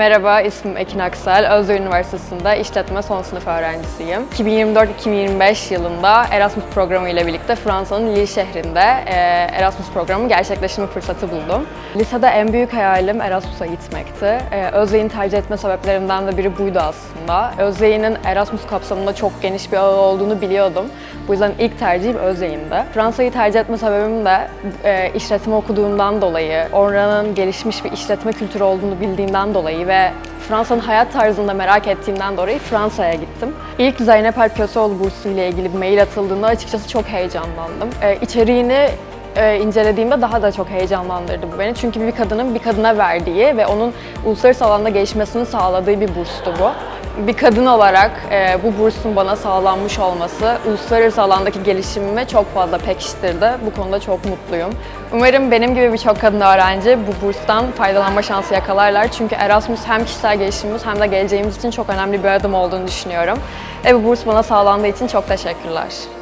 Merhaba, ismim Ekin Aksel. Özyeğin Üniversitesi'nde işletme son sınıf öğrencisiyim. 2024-2025 yılında Erasmus programı ile birlikte Fransa'nın Lille şehrinde e, Erasmus programı gerçekleştirme fırsatı buldum. Lisede en büyük hayalim Erasmus'a gitmekti. E, Özyeğin tercih etme sebeplerimden de biri buydu aslında. Özyeğin'in Erasmus kapsamında çok geniş bir ağı olduğunu biliyordum. Bu yüzden ilk tercihim Özyeğin'de. Fransa'yı tercih etme sebebim de e, işletme okuduğumdan dolayı, oranın gelişmiş bir işletme kültürü olduğunu bildiğimden dolayı ve Fransa'nın hayat tarzını da merak ettiğimden dolayı Fransa'ya gittim. İlk Zeynep El Köseoğlu bursu ile ilgili bir mail atıldığında açıkçası çok heyecanlandım. E, içeriğini e, incelediğimde daha da çok heyecanlandırdı bu beni. Çünkü bir kadının bir kadına verdiği ve onun uluslararası alanda gelişmesini sağladığı bir burstu bu. Bir kadın olarak e, bu bursun bana sağlanmış olması uluslararası alandaki gelişimimi çok fazla pekiştirdi. Bu konuda çok mutluyum. Umarım benim gibi birçok kadın öğrenci bu burstan faydalanma şansı yakalarlar. Çünkü Erasmus hem kişisel gelişimimiz hem de geleceğimiz için çok önemli bir adım olduğunu düşünüyorum. Ve bu burs bana sağlandığı için çok teşekkürler.